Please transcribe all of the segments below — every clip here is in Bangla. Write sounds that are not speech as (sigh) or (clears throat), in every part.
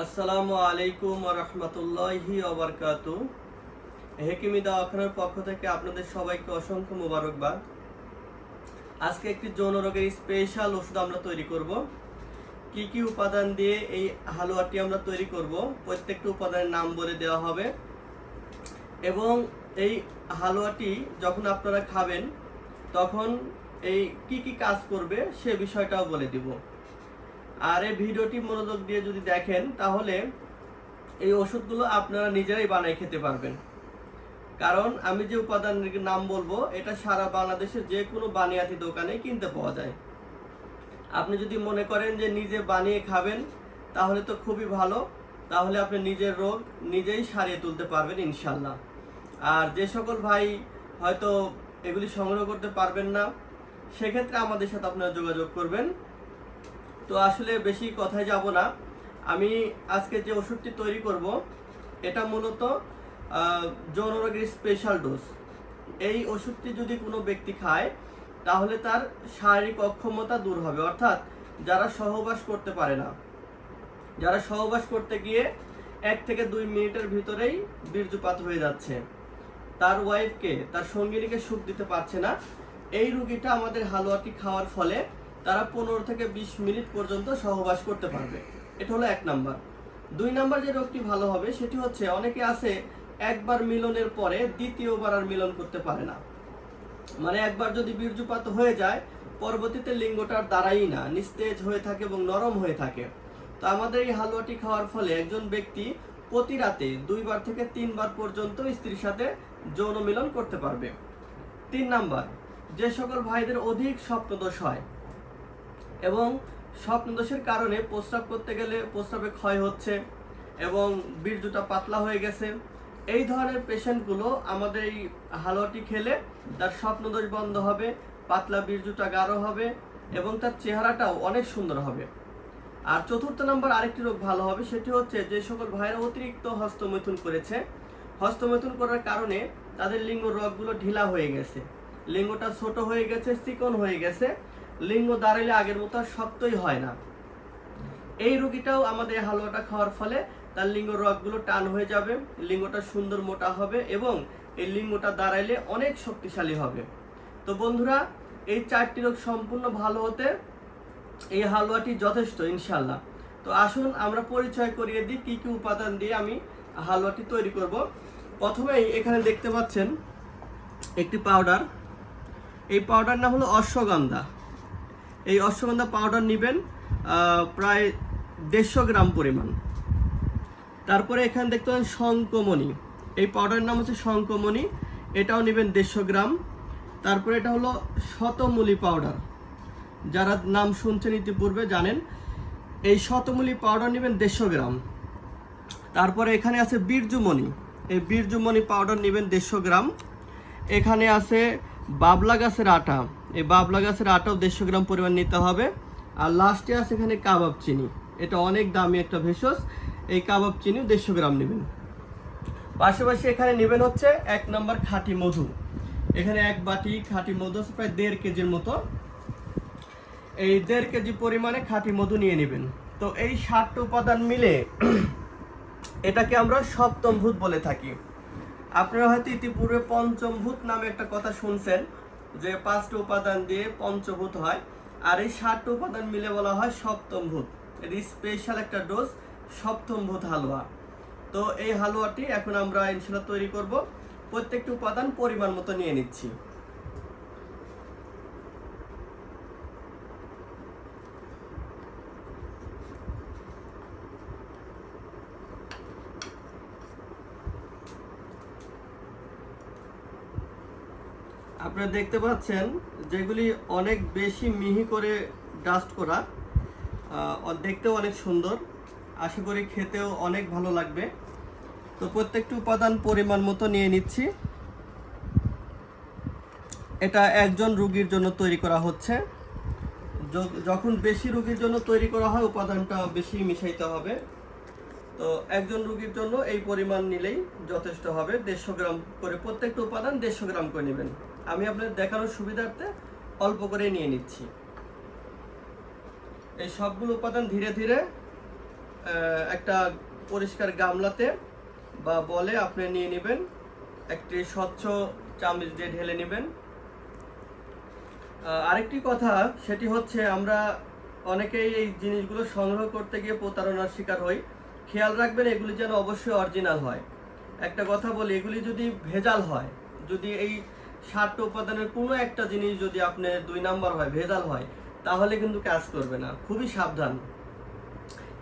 আসসালামু আলাইকুম রহমতুল্লাহি অবরকাত হেকিমি দাওয়াখানার পক্ষ থেকে আপনাদের সবাইকে অসংখ্য মোবারকবাদ। আজকে একটি যৌন রোগের স্পেশাল ওষুধ আমরা তৈরি করব। কি কি উপাদান দিয়ে এই হালুয়াটি আমরা তৈরি করব, প্রত্যেকটা উপাদানের নাম বলে দেওয়া হবে। এবং এই হালুয়াটি যখন আপনারা খাবেন, তখন এই কি কি কাজ করবে সে বিষয়টাও বলে দিব। আর এই ভিডিওটি মনোযোগ দিয়ে যদি দেখেন, তাহলে এই ওষুধগুলো আপনারা নিজেরাই বানাই খেতে পারবেন। কারণ আমি যে উপাদানের নাম বলব, এটা সারা বাংলাদেশের যে কোনো বানিয়াতি দোকানে কিনতে পাওয়া যায়। আপনি যদি মনে করেন যে নিজে বানিয়ে খাবেন, তাহলে তো খুবই ভালো। তাহলে আপনি নিজের রোগ নিজেই সারিয়ে তুলতে পারবেন ইনশাল্লাহ আর যে সকল ভাই হয়তো এগুলি সংগ্রহ করতে পারবেন না, সেক্ষেত্রে আমাদের সাথে আপনারা যোগাযোগ করবেন। তো আসলে বেশি কথায় যাব না। আমি আজকে যে ওষুধটি তৈরি করব, এটা মূলত যৌন রোগের স্পেশাল ডোজ এই ওষুধটি যদি কোনো ব্যক্তি খায়, তাহলে তার শারীরিক অক্ষমতা দূর হবে। অর্থাৎ যারা সহবাস করতে পারে না, যারা সহবাস করতে গিয়ে এক থেকে দুই মিনিটের ভিতরেই বীর্যপাত হয়ে যাচ্ছে, তার ওয়াইফকে তার সঙ্গিনীকে সুখ দিতে পারছে না, এই রুগীটা আমাদের হালুয়াটি খাওয়ার ফলে তারা পনেরো থেকে বিশ মিনিট পর্যন্ত সহবাস করতে পারবে। এটা হলো এক নাম্বার। দুই নাম্বার যে রোগটি ভালো হবে, সেটি হচ্ছে অনেকে আছে একবার মিলনের পরে দ্বিতীয়বার আর মিলন করতে পারে না। মানে একবার যদি বীর্যপাত হয়ে যায়, পরবর্তীতে লিঙ্গটার দাঁড়াই না, নিস্তেজ হয়ে থাকে এবং নরম হয়ে থাকে। তো আমাদের এই হালুয়াটি খাওয়ার ফলে একজন ব্যক্তি প্রতি রাতে দুইবার থেকে তিনবার পর্যন্ত স্ত্রীর সাথে যৌন মিলন করতে পারবে। তিন নাম্বার, যে সকল ভাইদের অধিক স্বপ্নদোষ হয় এবং স্বপ্নদোষের কারণে প্রস্রাব করতে গেলে প্রস্রাবে ক্ষয় হচ্ছে এবং বীর্যটা পাতলা হয়ে গেছে। এই ধরনের পেশেন্টগুলো আমাদের এই হালুয়াটি খেলে তার স্বপ্নদোষ বন্ধ হবে, পাতলা বীর্যটা গাঢ় হবে এবং তার চেহারাটাও অনেক সুন্দর হবে। আর চতুর্থ নম্বর আরেকটি রোগ ভালো হবে, সেটি হচ্ছে যে সকল ভাইরা অতিরিক্ত হস্তমৈথুন করেছে। হস্তমৈথুন করার কারণে তাদের লিঙ্গ রগগুলো ঢিলা হয়ে গেছে। লিঙ্গটা ছোট হয়ে গেছে, চিকন হয়ে গেছে। লিঙ্গ দাঁড়ালে আগের মতো শক্তই হয় না। এই রুগীটাও আমাদের হালুয়াটা খাওয়ার ফলে তার লিঙ্গ রগগুলো টান হয়ে যাবে, লিঙ্গটা সুন্দর মোটা হবে এবং এই লিঙ্গটা দাঁড়াইলে অনেক শক্তিশালী হবে। তো বন্ধুরা, এই চারটি রোগ সম্পূর্ণ ভালো হতে এই হালুয়াটি যথেষ্ট ইনশাল্লাহ তো আসুন আমরা পরিচয় করিয়ে দিই কি কি উপাদান দিয়ে আমি হালুয়াটি তৈরি করব। প্রথমেই এখানে দেখতে পাচ্ছেন একটি পাউডার। এই পাউডার নাম হলো অশ্বগন্ধা। এই অশ্বগন্ধা পাউডার নেবেন প্রায় দেড়শো গ্রাম পরিমাণ। তারপরে এখানে দেখতে পাবেন শঙ্কমণি। এই পাউডারের নাম হচ্ছে শঙ্কমণি, এটাও নেবেন দেড়শো গ্রাম। তারপরে এটা হলো শতমূলি পাউডার যারা নাম শুনছেন ইতিপূর্বে জানেন, এই শতমূলি পাউডার নেবেন দেড়শো গ্রাম। তারপরে এখানে আছে বীর্যমণি এই বীর্যমণি পাউডার নেবেন দেড়শো গ্রাম। এখানে আছে বাবলা গাছের আটা। এই বাবলা গাছের আটাও দেড়শো গ্রাম পরিমাণ নিতে হবে। আর লাস্টে আছে এখানে কাবাব চিনি। এটা অনেক দামি একটা ভেষজ। এই কাবাব চিনিও দেড়শো গ্রাম নেবেন। পাশাপাশি এখানে নেবেন হচ্ছে এক নম্বর খাঁটি মধু। এখানে এক বাটি খাঁটি মধু আছে, প্রায় দেড় কেজির মতো। এই দেড় কেজি পরিমাণে খাঁটি মধু নিয়ে নেবেন। তো এই সাতটা উপাদান মিলে (clears throat) এটাকে আমরা সপ্তম ভূত বলে থাকি। আপনারা হয়তো ইতিপূর্বে পঞ্চমভূত নামে একটা কথা শুনছেন। যে পাঁচটা উপাদান দিয়ে পঞ্চভূত হয়, আর এই সাতটা উপাদান মিলে বলা হয় সপ্তম ভূত। এটি স্পেশাল একটা ডোজ সপ্তম ভূত হালুয়া। তো এই হালুয়াটি এখন আমরা ইনশাল্লাহ তৈরি করব। প্রত্যেকটি উপাদান পরিমাণ মতো নিয়ে নিচ্ছি। আপনারা দেখতে পাচ্ছেন যেগুলি অনেক বেশি মিহি করে ডাস্ট করা। দেখতেও অনেক সুন্দর। আশা করি খেতেও অনেক ভালো লাগবে। তো প্রত্যেকটি উপাদান পরিমাণ মতো নিয়ে নিচ্ছি। এটা একজন রুগীর জন্য তৈরি করা হচ্ছে। যখন বেশি রুগীর জন্য তৈরি করা হয়, উপাদানটা বেশি মিশাইতে হবে। তো একজন রুগীর জন্য এই পরিমাণ নিলেই যথেষ্ট হবে। দেড়শো গ্রাম করে প্রত্যেকটা উপাদান দেড়শো গ্রাম করে নেবেন। আমি আপনাদের দেখানোর সুবিধার্থে অল্প করে নিয়ে নিচ্ছি। এই সবগুলো উপাদান ধীরে ধীরে একটা পরিষ্কার গামলাতে বা বলে আপনি নিয়ে নেবেন, একটি স্বচ্ছ চামচ দিয়ে ঢেলে নেবেন। আরেকটি কথা, সেটি হচ্ছে আমরা অনেকেই এই জিনিসগুলো সংগ্রহ করতে গিয়ে প্রতারণার শিকার হই। খেয়াল রাখবেন, এগুলি যেন অবশ্যই অরিজিনাল হয়। একটা কথা বলি, এগুলি যদি ভেজাল হয়, যদি এই সাতটা উপাদানের কোনো একটা জিনিস যদি আপনার দুই নাম্বার হয়, ভেজাল হয়, তাহলে কিন্তু কাজ করবে না। খুবই সাবধান।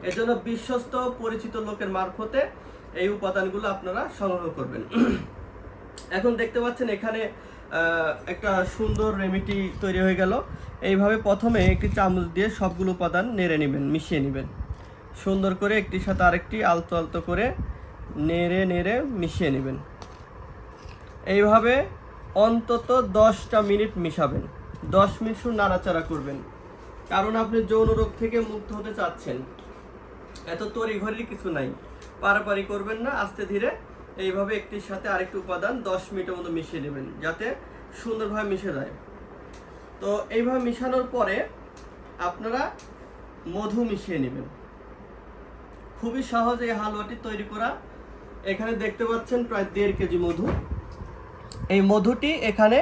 এজন্য বিশ্বস্ত, পরিচিত লোকের মারফতে এই উপাদানগুলো আপনারা সংগ্রহ করবেন। এখন দেখতে পাচ্ছেন এখানে একটা সুন্দর রেমিটি তৈরি হয়ে গেল। এইভাবে প্রথমে একটি চামচ দিয়ে সবগুলো উপাদান নেড়ে নেবেন, মিশিয়ে নেবেন। সুন্দর করে একটির সাথে আরেকটি আলতো আলতো করে নেড়ে নেড়ে মিশিয়ে নেবেন। এইভাবে অন্তত দশটা মিনিট মিশাবেন। দশ মিনিট শুধু নাড়াচাড়া করবেন। কারণ আপনি যৌন রোগ থেকে মুক্ত হতে চাচ্ছেন। এত তড়িঘড়ির কিছু নাই। পারাপারি করবেন না, আস্তে ধীরে এইভাবে একটির সাথে আরেকটি উপাদান দশ মিনিটের মতো মিশিয়ে নেবেন, যাতে সুন্দরভাবে মিশে যায়। তো এইভাবে মিশানোর পরে আপনারা মধু মিশিয়ে নেবেন। খুবই সহজ এই হালুয়াটি তৈরি করা। এখানে দেখতে পাচ্ছেন প্রায় দেড় কেজি মধু। এই মধুটি এখানে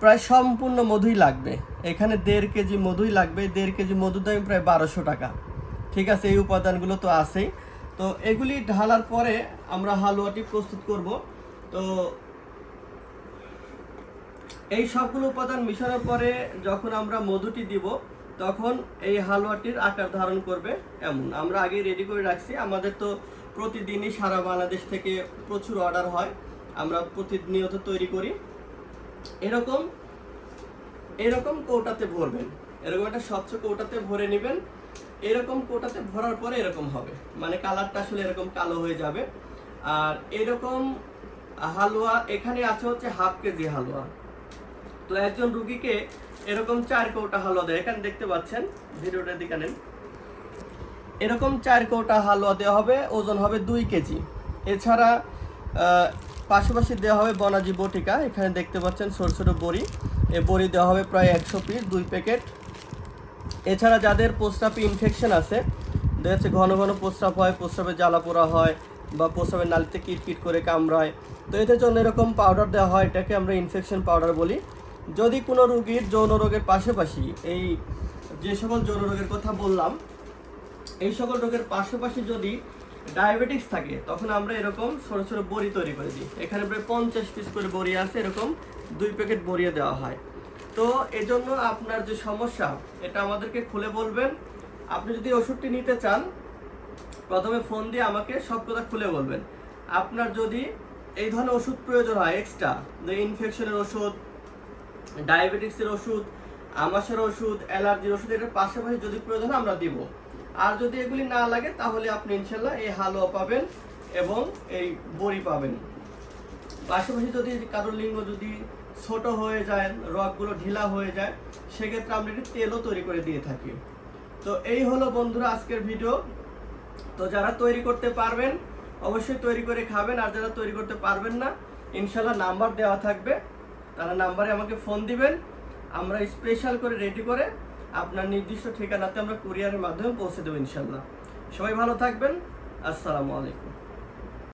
প্রায় সম্পূর্ণ মধুই লাগবে। এখানে দেড় কেজি মধুই লাগবে। দেড় কেজি মধুর দাম প্রায় বারোশো টাকা। ঠিক আছে, এই উপাদানগুলো তো আছেই। তো এগুলি ঢালার পরে আমরা হালুয়াটি প্রস্তুত করব। তো এই সবগুলো উপাদান মিশানোর পরে যখন আমরা মধুটি দিব, তখন এই হালুয়াটির আকার ধারণ করবে এমন। আমরা আগে রেডি করে রাখছি। আমাদের তো প্রতিদিনই সারা বাংলাদেশ থেকে প্রচুর অর্ডার হয়। আমরা প্রতিনিয়ত তৈরি করি। এরকম এরকম কৌটাতে ভরবেন। এরকম একটা স্বচ্ছ কৌটাতে ভরে নেবেন। এরকম কৌটাতে ভরার পরে এরকম হবে। মানে কালারটা আসলে এরকম কালো হয়ে যাবে। আর এরকম হালুয়া, এখানে আছে হচ্ছে হাফ কেজি হালুয়া। তো একজন রুগীকে এরকম চার কৌটা হালুয়া দেয়। এখানে দেখতে পাচ্ছেন, ভিডিওটা দিকে নেন। এরকম চার কৌটা হালুয়া দেওয়া হবে। ওজন হবে দুই কেজি। এছাড়া পাশাপাশি দেওয়া হবে বনাজি বটিকা। এখানে দেখতে পাচ্ছেন ছোট ছোট বড়ি। এ বড়ি দেওয়া হবে প্রায় একশো পিস, দুই প্যাকেট। এছাড়া যাদের প্রস্রাবে ইনফেকশন আছে, দেখা যাচ্ছে ঘন ঘন প্রস্রাব হয়, প্রস্রাবে জ্বালা পোড়া হয় বা প্রস্রাবের নালিতে কিটকিট করে কামড়ায়। তো এদের জন্য এরকম পাউডার দেওয়া হয়, এটাকে আমরা ইনফেকশন পাউডার বলি। যদি কোনো রুগীর যৌন রোগের পাশাপাশি, এই যে সকল যৌন রোগের কথা বললাম, এই সকল রোগের পাশাপাশি যদি ডায়াবেটিস থাকে, তখন আমরা এরকম ছোট ছোট বড়ি তৈরি করে দিই। এখানে প্রায় পঞ্চাশ পিস করে বড়ি আছে, এরকম দুই প্যাকেট বড়িয়ে দেওয়া হয়। তো এজন্য আপনার যে সমস্যা, এটা আমাদেরকে খুলে বলবেন। আপনি যদি ওষুধটি নিতে চান, প্রথমে ফোন দিয়ে আমাকে সব কথা খুলে বলবেন। আপনার যদি এই ধরনের ওষুধ প্রয়োজন হয় এক্সট্রা ইনফেকশনের ওষুধ ডায়াবেটিক্সের ওষুধ আমাশার ওষুধ অ্যালার্জির ওষুধ, এটার পাশাপাশি যদি প্রয়োজন আমরা দিব। আর যদি এগুলি না লাগে, তাহলে আপনি ইনশাল্লাহ এই হালুয়া পাবেন এবং এই বড়ি পাবেন। পাশাপাশি যদি কারোর লিঙ্গ যদি ছোট হয়ে যায়, রগগুলো ঢিলা হয়ে যায়, সেক্ষেত্রে আমরা একটি তেলও তৈরি করে দিয়ে থাকি। তো এই হলো বন্ধুরা আজকের ভিডিও। তো যারা তৈরি করতে পারবেন, অবশ্যই তৈরি করে খাবেন, আর যারা তৈরি করতে পারবেন না, ইনশাল্লাহ নাম্বার দেওয়া থাকবে। তারা নাম্বারে আমাকে ফোন দিবেন। আমরা স্পেশাল করে রেডি করে আপনার নির্দিষ্ট ঠিকানাতে আমরা কুরিয়ারের মাধ্যমে পৌঁছে দেবো ইনশাল্লাহ সবাই ভালো থাকবেন। আসসালামু আলাইকুম।